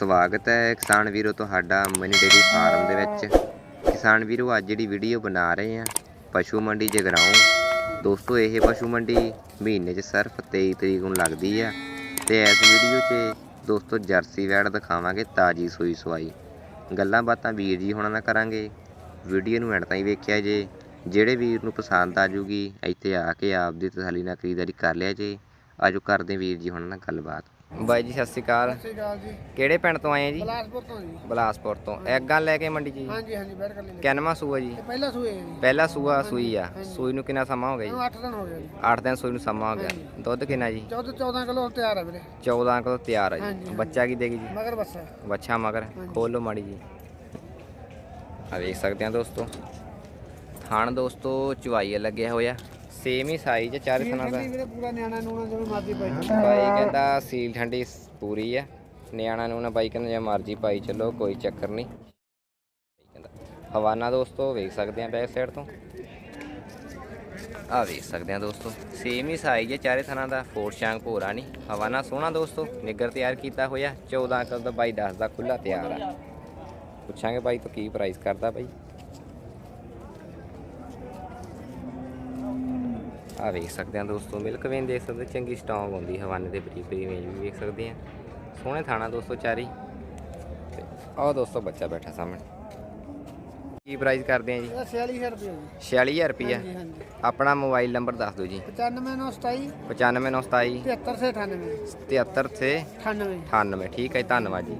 ਸਵਾਗਤ ਹੈ ਕਿਸਾਨ ਵੀਰੋ ਤੁਹਾਡਾ ਮਨੀ ਡੇਰੀ ਫਾਰਮ ਦੇ ਵਿੱਚ। ਕਿਸਾਨ ਵੀਰੋ, ਅੱਜ ਜਿਹੜੀ ਵੀਡੀਓ ਬਣਾ ਰਹੇ ਆ ਪਸ਼ੂ ਮੰਡੀ ਜਗਰਾਉਂ। ਦੋਸਤੋ, ਇਹ ਪਸ਼ੂ ਮੰਡੀ ਮਹੀਨੇ 'ਚ ਸਿਰਫ 23 ਤਰੀਕ ਨੂੰ ਲੱਗਦੀ ਆ ਤੇ ਇਸ ਵੀਡੀਓ 'ਚ ਦੋਸਤੋ ਜਰਸੀ ਵੈੜ ਦਿਖਾਵਾਂਗੇ, ਤਾਜੀ ਸੂਈ ਸਵਾਈ। ਗੱਲਾਂ ਬਾਤਾਂ ਵੀਰ ਜੀ ਹੁਣਾਂ ਨਾਲ ਕਰਾਂਗੇ। ਵੀਡੀਓ ਨੂੰ ਐਂਡ ਤਾਈਂ ਵੇਖਿਆ ਜੇ। ਜਿਹੜੇ ਵੀਰ ਨੂੰ ਪਸੰਦ ਆ ਜੂਗੀ, ਇੱਥੇ ਆ ਕੇ ਆਪਦੀ ਤਸੱਲੀ ਨਾਲ ਖਰੀਦਦਾਰੀ ਕਰ ਲਿਆ ਜੇ। ਆਜੋ ਕਰਦੇ ਵੀਰ ਜੀ ਹੁਣਾਂ ਨਾਲ ਗੱਲਬਾਤ। ਬਾਈ ਜੀ ਸਤਿ ਸ਼੍ਰੀ ਅਕਾਲ। ਸਤਿ ਸ਼੍ਰੀ ਅਕਾਲ ਜੀ। ਕਿਹੜੇ ਪਿੰਡ ਤੋਂ ਆਏ ਆ ਜੀ? ਬਲਾਸਪੁਰ ਤੋਂ ਜੀ। ਬਲਾਸਪੁਰ ਤੋਂ। ਐਗਾਂ ਲੈ ਕੇ ਮੰਡੀ ਜੀ। ਹਾਂਜੀ ਹਾਂਜੀ ਬੈਠ ਕਰ ਲੈਂਦੇ। ਕਿੰਨਵਾਂ ਸੂਆ ਜੀ? ਪਹਿਲਾ ਸੂਏ ਹੈ ਜੀ। ਪਹਿਲਾ ਸੂਆ ਸੂਈ ਆ। ਸੂਈ ਨੂੰ ਕਿੰਨਾ ਸਮਾਂ ਹੋ ਗਿਆ ਜੀ? 8 ਦਿਨ ਹੋ ਗਏ ਜੀ। 8 ਦਿਨ ਸੂਈ ਨੂੰ ਸਮਾਂ ਹੋ ਗਿਆ। ਦੁੱਧ ਕਿੰਨਾ ਜੀ? 14 14 ਕਿਲੋ ਤਿਆਰ ਹੈ ਵੀਰੇ। 14 ਕਿਲੋ ਤਿਆਰ ਆ ਜੀ। ਬੱਚਾ ਕੀ ਦੇਗੀ ਜੀ? ਮਗਰ ਬੱਸਾ ਬੱਚਾ ਮਗਰ। ਖੋਲ ਮਾੜੀ ਜੀ। ਆ ਵੇਖ ਸਕਦੇ ਆ ਦੋਸਤੋ। ਥਾਣ ਦੋਸਤੋ ਚੁਆਈ ਲੱਗਿਆ ਹੋਇਆ। ਸੇਮ ਹੀ ਸਾਈਜ਼ ਚਾਰੇ ਥਣਾ ਦਾ। ਵੀਰੇ ਪੂਰਾ ਨਿਆਣਾ ਨੂਣਾ ਜਿਵੇਂ ਮਰਜ਼ੀ ਪਾਈ ਬਾਈ ਕਹਿੰਦਾ ਸੀਲ ਠੰਡੀ ਪੂਰੀ ਆ। ਨਿਆਣਾ ਨੂੰ ਨਾ ਬਾਈ ਕਹਿੰਦਾ ਜੇ ਮਰਜ਼ੀ ਪਾਈ ਚੱਲੋ ਕੋਈ ਚੱਕਰ ਨਹੀਂ। ਕਹਿੰਦਾ ਹਵਾਨਾ ਦੋਸਤੋ ਵੇਖ ਸਕਦੇ ਆ ਬੈਕ ਸਾਈਡ ਤੋਂ। ਆ ਵੇਖ ਸਕਦੇ ਆ ਦੋਸਤੋ ਸੇਮ ਹੀ ਸਾਈਜ਼ ਹੈ ਚਾਰੇ ਥਣਾ ਦਾ। ਫੋਰ ਸ਼ਾਂਗ ਭੋਰਾ ਨਹੀਂ। ਹਵਾਨਾ ਸੋਹਣਾ ਦੋਸਤੋ ਨਿੱਗਰ ਤਿਆਰ ਕੀਤਾ ਹੋਇਆ। 14 ਕਿਲੋ ਦਾ ਬਾਈ ਦੱਸਦਾ ਖੁੱਲਾ ਤਿਆਰ ਆ। ਪੁੱਛਾਂਗੇ ਬਾਈ ਤੋਂ ਕੀ ਪ੍ਰਾਈਸ ਕਰਦਾ ਬਾਈ। ਆ ਵੇਖ ਸਕਦੇ ਆ ਦੋਸਤੋ ਮਿਲਕ ਵੇਨ ਦੇਖ ਸਕਦੇ ਚੰਗੀ ਸਟਰੋਂਗ ਹੁੰਦੀ ਹਵਾਨੇ ਦੇ ਬਰੀਕ ਬਰੀਕ ਵੇਜ ਵੀ ਵੇਖ ਸਕਦੇ ਆ ਸੋਹਣੇ ਥਾਣਾ ਦੋਸਤੋ ਚਾਰੀ। ਤੇ ਆਹ ਦੋਸਤੋ ਬੱਚਾ ਬੈਠਾ ਸਾਹਮਣੇ। ਕੀ ਪ੍ਰਾਈਸ ਕਰਦੇ ਆ ਜੀ? ਇਹ 46000 ਰੁਪਏ ਜੀ। 46000 ਰੁਪਿਆ ਆਪਣਾ ਮੋਬਾਈਲ ਨੰਬਰ ਦੱਸ ਦਿਓ ਜੀ। 95927 95927 73 98 73 ਸੇ 98 98 ਠੀਕ ਹੈ ਧੰਨਵਾਦ ਜੀ।